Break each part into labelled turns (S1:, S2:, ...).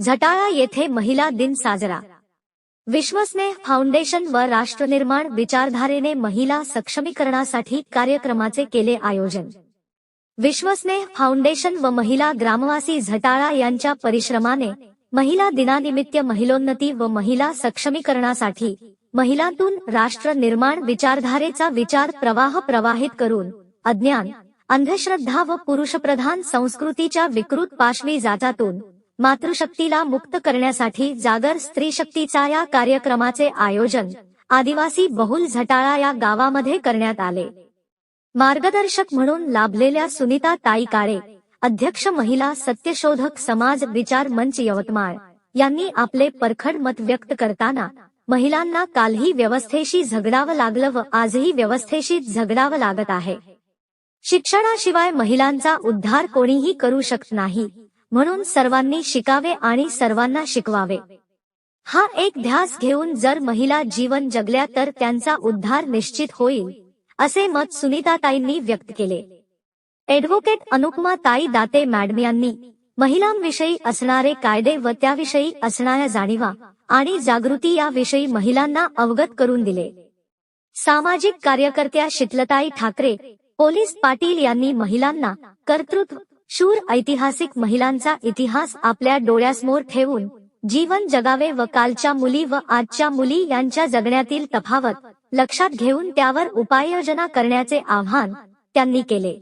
S1: झटाळा येथे महिला दिन साजरा. विश्वस्नेह फाउंडेशन व राष्ट्रनिर्माण विचारधारेने महिला सक्षमीकरणासाठी कार्यक्रमाचे केले आयोजन. विश्वस्नेह फाउंडेशन व महिला ग्रामवासी झटाळा यांच्या परिश्रमाने महिला दिनानिमित्त महिलोन्नती व महिला सक्षमीकरणासाठी महिलांतून राष्ट्र निर्माण विचारधारेचा विचार प्रवाह प्रवाहित करून अज्ञान अंधश्रद्धा व पुरुषप्रधान संस्कृतीच्या विकृत पाशवी जाचातून मातृशक्तीला मुक्त करण्यासाठी जागर स्त्री शक्तीचा या कार्यक्रमाचे आयोजन आदिवासी बहुल झटाळा या गावामध्ये करण्यात आले. मार्गदर्शक म्हणून लाभलेल्या सुनीता ताई काळे अध्यक्ष महिला सत्यशोधक समाज विचार मंच यवतमाळ यांनी आपले परखड मत व्यक्त करताना महिलांना कालही व्यवस्थेशी झगडावं लागलं व आजही व्यवस्थेशी झगडावं लागत आहे. शिक्षणाशिवाय महिलांचा उद्धार कोणीही करू शकत नाही. म्हणून सर्वांनी शिकावे आणि सर्वांना शिकवावे. हा एक ध्यास घेऊन जर महिला जीवन जगल्या तर त्यांचा उद्धार निश्चित होईल असे मत सुनीताताईंनी व्यक्त केले. एडव्होकेट अनुपमा ताई दाते मॅडम यांनी महिलांविषयी असणारे कायदे व त्याविषयी असणाऱ्या जाणीवा आणि जागृती याविषयी महिलांना अवगत करून दिले. सामाजिक कार्यकर्त्या शितलताई ठाकरे पोलीस पाटील यांनी महिलांना कर्तृत्व शूर ऐतिहासिक महिलांचा इतिहास आपल्या डोळ्यासमोर ठेवून जीवन जगावे व कालच्या मुली व आजच्या मुली यांच्या जगण्यातील तफावत लक्षात घेऊन त्यावर उपाययोजना करण्याचे आवाहन त्यांनी केले.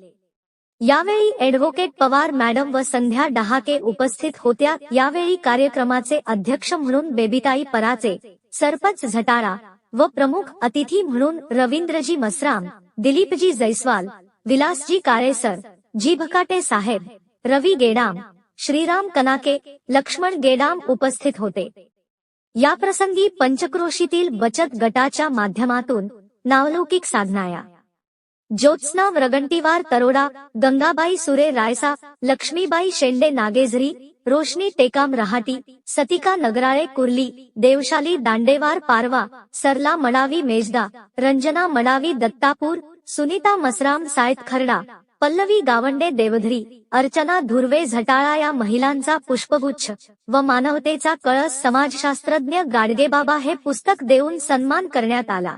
S1: यावेळी ऍडव्होकेट पवार मॅडम व संध्या डहाके उपस्थित होत्या. यावेळी कार्यक्रमाचे अध्यक्ष म्हणून बेबीताई पराचे सरपंच झटाळा व प्रमुख अतिथी म्हणून रवींद्रजी मसराम दिलीपजी जैस्वाल विलासजी काळेसर जी भकाटे साहेब रवी गेडाम श्रीराम कनाके लक्ष्मण गेडाम उपस्थित होते. या प्रसंगी पंचक्रोशीतील बचत गटाच्या माध्यमातून नावलौकिक साधनाया. ज्योत्स्ना व्रगंटीवार तरोडा गंगाबाई सुरे रायसा लक्ष्मीबाई शेंडे नागेझरी रोशनी टेकाम रहाटी सतिका नगराळे कुर्ली देवशाली दांडेवार पारवा सरला मडावी मेजदा रंजना मडावी दत्तापूर सुनीता मसराम सायत खरडा पल्लवी गावंडे देवधरी अर्चना धुर्वे झटाळा या महिलांचा पुष्पगुच्छ व मानवतेचा कळस समाजशास्त्रज्ञ गाडगेबाबा हे पुस्तक देऊन सन्मान करण्यात आला.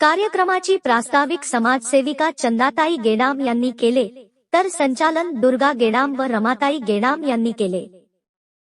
S1: कार्यक्रमाची प्रास्ताविक समाजसेविका चंदाताई गेडाम यांनी केले तर संचालन दुर्गा गेडाम व रमाताई गेडाम यांनी केले.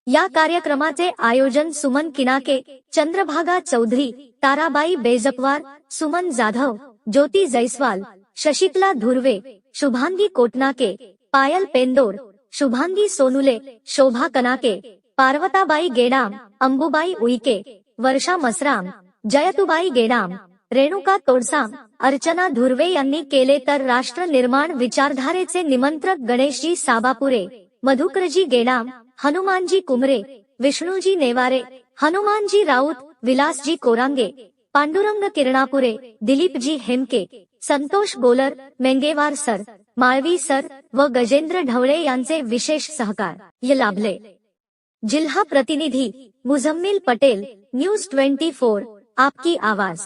S1: या कार्यक्रमाचे आयोजन सुमन किनाके चंद्रभागा चौधरी ताराबाई बेजपवार सुमन जाधव ज्योती जैस्वाल शशिकला धुर्वे शुभांगी कोटनाके पायल पेंदोर शुभांगी सोनुले शोभा कनाके पार्वताबाई गेडाम अंबुबाई उईके वर्षा मसराम जयतुबाई गेडाम रेणुका तोडसाम अर्चना धुर्वे यांनी केले तर राष्ट्र निर्माण विचारधारेचे निमंत्रक गणेशजी साबापुरे मधुकरजी गेडाम हनुमानजी कुमरे विष्णूजी नेवारे हनुमानजी राऊत विलासजी कोरांगे पांडुरंग किरणापुरे दिलीपजी हेमके संतोष गोलर मेंगेवार सर माळवी सर व गजेंद्र ढवळे यांचे विशेष सहकार. लाभले. जिल्हा प्रतिनिधी Muzammil Patel news twenty four आपकी आवाज.